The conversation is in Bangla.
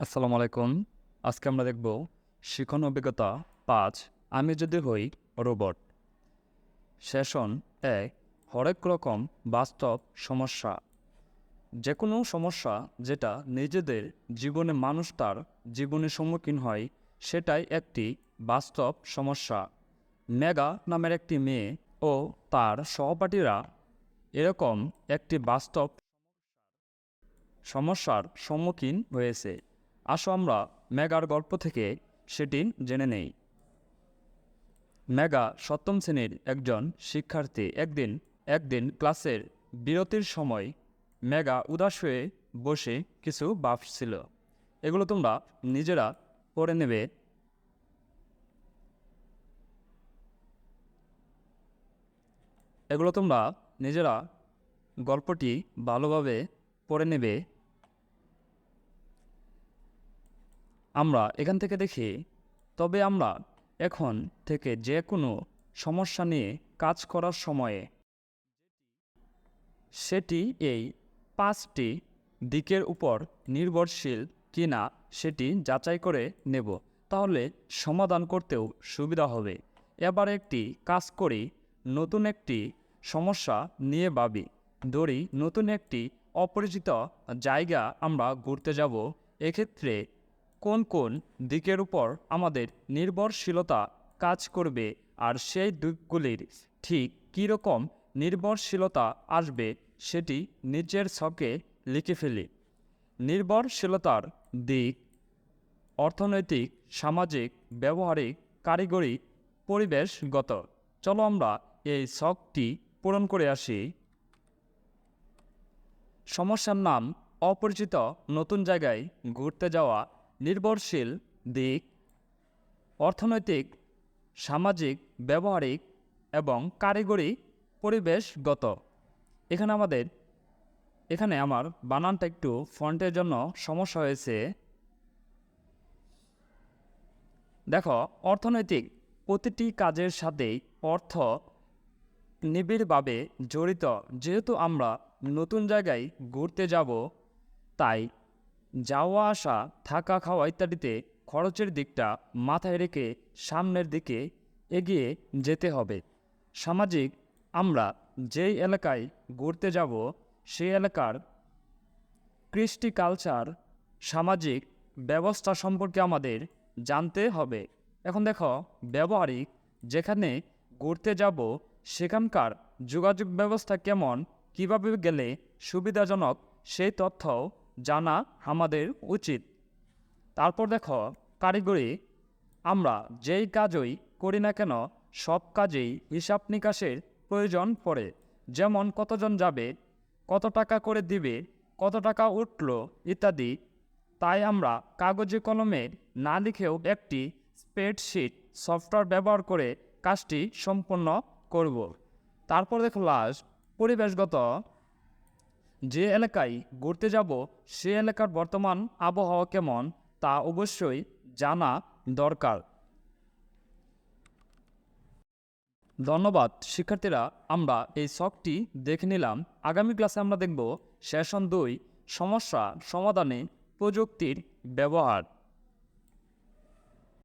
আসসালামু আলাইকুম। আজকে আমরা দেখব শিখন অভিজ্ঞতা পাঁচ, আমি যদি হই রোবট। সেশন এক হরেক রকম বাস্তব সমস্যা। যে কোনো সমস্যা যেটা নিজেদের জীবনে মানুষ তার জীবনের সম্মুখীন হয়, সেটাই একটি বাস্তব সমস্যা। মেগা নামের একটি মেয়ে ও তার সহপাঠীরা এরকম একটি বাস্তব সমস্যার সম্মুখীন হয়েছে। আসো আমরা মেগার গল্প থেকে সেটি জেনে নেই। মেগা সপ্তম শ্রেণির একজন শিক্ষার্থী একদিন একদিন ক্লাসের বিরতির সময় মেগা উদাস হয়ে বসে কিছু ছিল। এগুলো তোমরা নিজেরা পড়ে নেবে। এগুলো তোমরা নিজেরা গল্পটি ভালোভাবে পড়ে নেবে। আমরা এখান থেকে দেখি, তবে আমরা এখন থেকে যে কোনো সমস্যা নিয়ে কাজ করার সময়ে সেটি এই পাঁচটি দিকের উপর নির্ভরশীল কিনা সেটি যাচাই করে নেব। তাহলে সমাধান করতেও সুবিধা হবে। এবার একটি কাজ করি, নতুন একটি সমস্যা নিয়ে ভাবি। ধরি, নতুন একটি অপরিচিত জায়গা আমরা ঘুরতে যাব। এক্ষেত্রে কোন কোন দিকের উপর আমাদের নির্ভরশীলতা কাজ করবে আর সেই দিকগুলির ঠিক কীরকম নির্ভরশীলতা আসবে সেটি নিচের ছকে লিখে ফেলি। নির্ভরশীলতার দিক, অর্থনৈতিক, সামাজিক, ব্যবহারিক, কারিগরি, পরিবেশগত। চলো আমরা এই ছকটি পূরণ করে আসি। সমস্যার নাম, অপরিচিত নতুন জায়গায় ঘুরতে যাওয়া নির্ভরশীল, দিক, অর্থনৈতিক, সামাজিক, ব্যবহারিক এবং কারিগরি পরিবেশগত। এখানে আমাদের, এখানে আমার বানানটা একটু ফন্টের জন্য সমস্যা হয়েছে। দেখো, অর্থনৈতিক প্রতিটি কাজের সাথেই অর্থ নিবিড়ভাবে জড়িত। যেহেতু আমরা নতুন জায়গায় ঘুরতে যাব, তাই যাওয়া, আসা, থাকা, খাওয়া ইত্যাদিতে খরচের দিকটা মাথায় রেখে সামনের দিকে এগিয়ে যেতে হবে। সামাজিক, আমরা যেই এলাকায় ঘুরতে যাব সেই এলাকার কৃষ্টি কালচার, সামাজিক ব্যবস্থা সম্পর্কে আমাদের জানতে হবে। এখন দেখো, ব্যবহারিক, যেখানে ঘুরতে যাব, সেখানকার যোগাযোগ ব্যবস্থা কেমন, কীভাবে গেলে সুবিধাজনক, সেই তথ্য জানা আমাদের উচিত। তারপর দেখো, কারিগরি, আমরা যেই কাজই করি না কেন, সব কাজেই হিসাব নিকাশের প্রয়োজন পড়ে। যেমন কতজন যাবে, কত টাকা করে দিবে, কত টাকা উঠল ইত্যাদি। তাই আমরা কাগজে কলমে না লিখেও একটি স্প্রেডশিট, সফটওয়্যার ব্যবহার করে কাজটি সম্পন্ন করব। তারপর দেখো, লাস্ট, পরিবেশগত যে এলাকায় ঘুরতে যাব, সে এলাকার বর্তমান আবহাওয়া কেমন, তা অবশ্যই জানা দরকার। ধন্যবাদ, শিক্ষার্থীরা, আমরা এই শখটি দেখে নিলাম। আগামী ক্লাসে আমরা দেখব সেশন দুই, সমস্যা সমাধানে প্রযুক্তির ব্যবহার।